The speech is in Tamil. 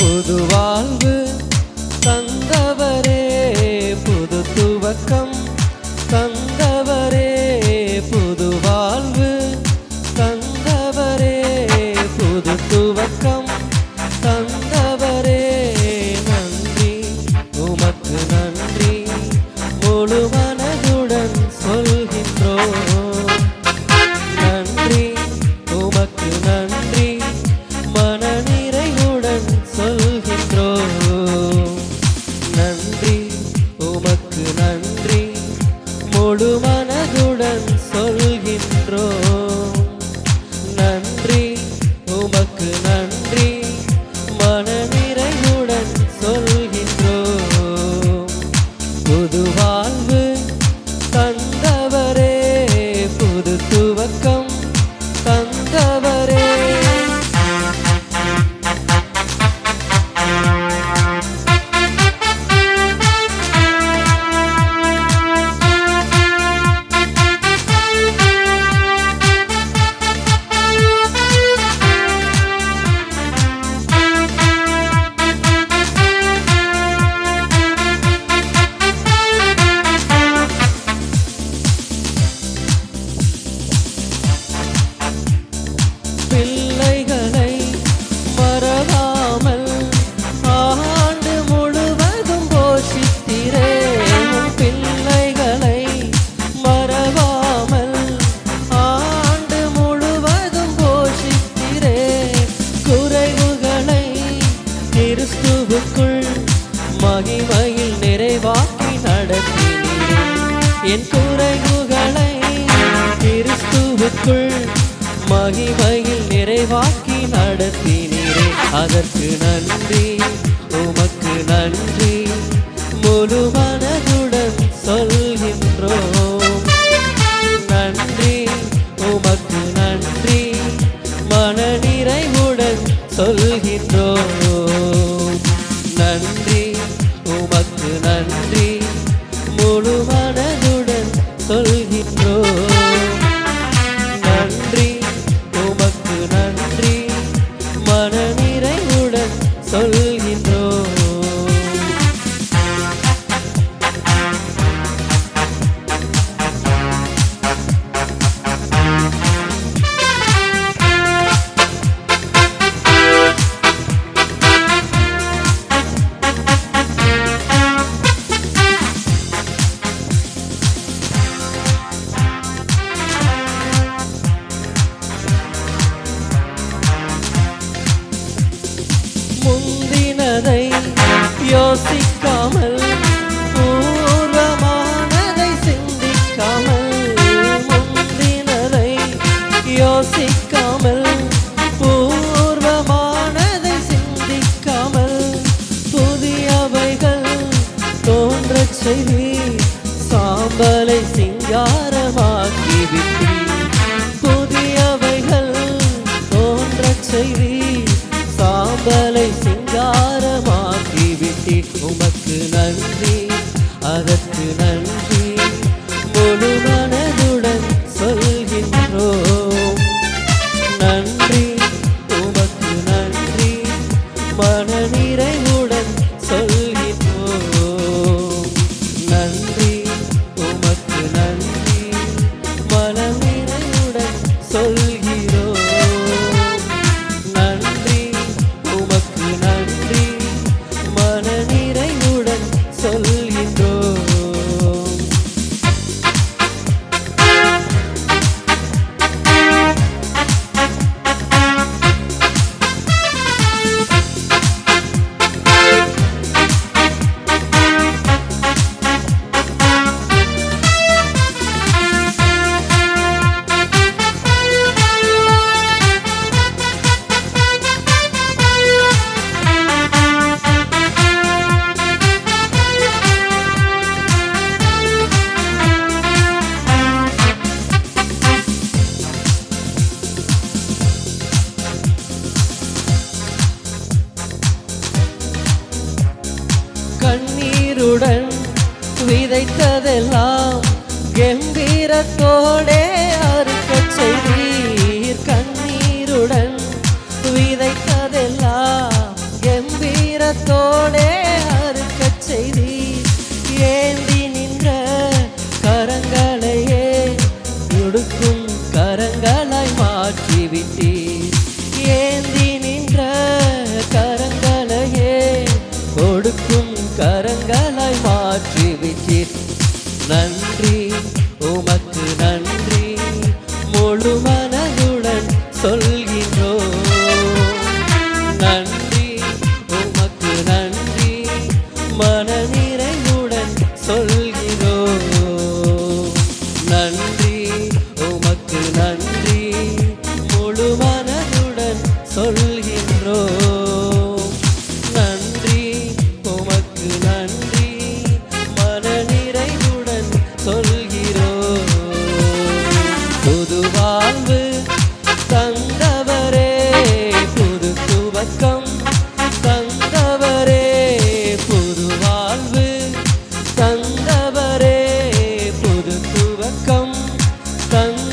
புது வாழ்வு பிள்ளைகளை மறவாமல் ஆண்டு முழுவதும் போஷித்திரே. பிள்ளைகளை மறவாமல் ஆண்டு முழுவதும் போஷித்திரே. குறைவுகளை கிறிஸ்துவுக்குள் மகிமையில் நிறைவாக்கி நடத்தினீரே. என் குறைவுகளை கிறிஸ்துவுக்குள் மகிமையில் நிறைவாக்கி நடத்தினீரே. அதற்கு நன்றி உமக்கு நன்றி. முழு மனதுடன் சொல்கின்றோம். நன்றி உமக்கு நன்றி. மனநிறைவுடன் சொல்கின்றோம். நன்றி உமக்கு நன்றி. முழு மனதுடன் சொல்கின்றோம். 等。music. அதற்கு நன்றி. எல்லாம் கம்பீரத்தோடே அறுக்கச் செய்தீர். கண்ணீருடன் விதைத்ததெல்லாம் கம்பீரத்தோடே அறுக்கச் செய்தீர். ஏந்தி நின்ற கரங்களையே துடுக்கும் கரங்களாய் மாற்றிவிட்டீர். ஏந்தி நின்ற கரங்களையே கொடுக்கும் கரங்கள் நன்றி உமக்கு நன்றி. முழு மனதுடன் சொல்கின்றோம். நன்றி உமக்கு நன்றி. மனநிறைவுடன் சொல்கிறோம் நன்றி உமக்கு நன்றி. முழு மனதுடன் சொல்கின்றோம். வாழ்வு தந்தவரே புது துவக்கம் தந்தவரே புது வாழ்வு தந்தவரே புது துவக்கம் தந்த